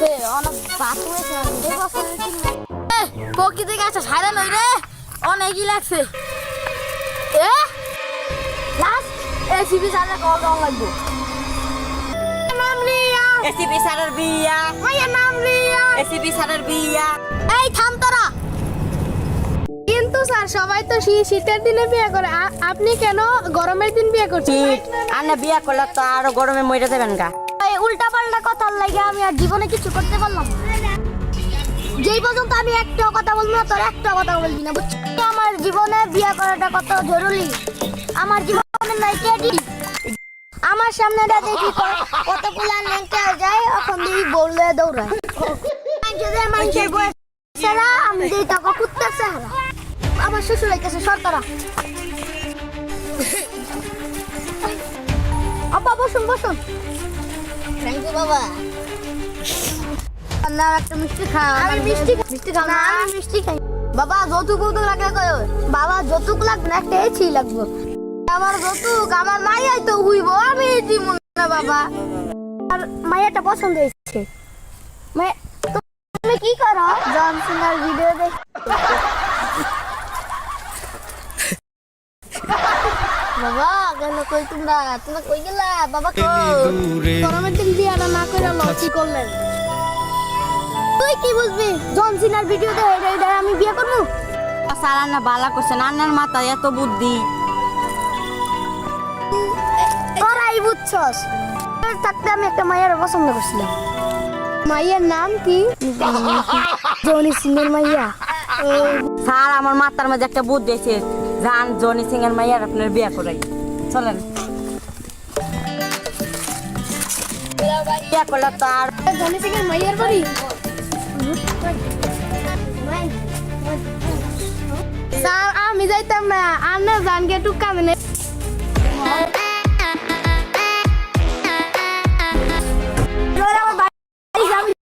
লাগছে অনেক বাতু হয়েছে প্রকৃতি গাছে সারা নই। রে অনেকই লাগছে। এ লাস্ট এসিবি সারা কল কল লাগবো। নাম রিয়া এসিপি স্যারের বিয়া। মায়ের নাম রিয়া এসিপি স্যারের বিয়া। এই থাম তোরা। কিন্তু স্যার সবাই তো শী- শীতের দিনে বিয়ে করে। আপনি কেন গরমের দিন বিয়ে করছেন? আর না বিয়া করলে তো আরও গরমে মরে যাবেন গা। উল্টা পাল্টা কথা লাগে আমি আর জীবনে কিছু করতে পারলাম। যেই পর্যন্ত আমি একটা কথা বলব না তোর একটা কথা বলবি না বুঝছিস? আমার জীবনে বিয়ে করাটা কত জরুরি? আমার জীবনে নাই টেডি আমার সামনে দা দেখি কতগুলা নেংটা যায় এখন দেখি বললে দৌড়ায়। যদি মানুষের বয়স সেরা আমি যেই টাকা কুত্তাছে হারা আমার শ্বশুর হইতেছে সরকারা আব্বা বসুন বসুন। থ্যাংক ইউ বাবা না একটা মিষ্টি খাও আমি মিষ্টি মিষ্টি খাও না। আমি মিষ্টি খাই। বাবা যৌতুক কৌতুক লাগলে কয় বাবা যৌতুক লাগবে না একটা এছি লাগবে। আমার যৌতুক আমার মাইয়াই তো হইব আমি দিব না বাবা। আর মাইয়াটা পছন্দ হয়েছে। মাইয়া তুমি কি করো? জন সিনার ভিডিও দেখ। বাবা গেল কই তোমরা? তোমরা কই গেলা? বাবা কই? গরমের দিন বিয়েটা না করে লসি করলেন। তুই কি বুঝবি? জন সিনার আমি বিয়ে করব? স্যার আন্না বালা এত বুদ্ধি। তোরাই বুঝছস। তোর থাকতে আমি একটা মায়ের পছন্দ করছিলাম। মাইয়ের নাম কি? জনি সিংয়ের মাইয়া। স্যার আমার মাথার মধ্যে একটা বুদ্ধি এসে যান জনি সিং এর মাইয়ার আপনার বিয়া করাই। চলেন। স্যার আমি যাইতাম না। আর না জানকে একটু কামে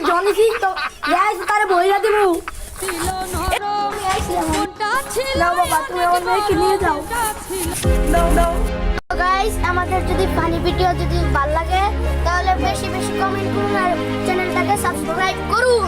জনি সিং তো বইরা দিমু। গাইস আমাদের যদি পানি ভিডিও যদি ভালো লাগে, তাহলে বেশি বেশি কমেন্ট করুন আর চ্যানেলটাকে সাবস্ক্রাইব করুন।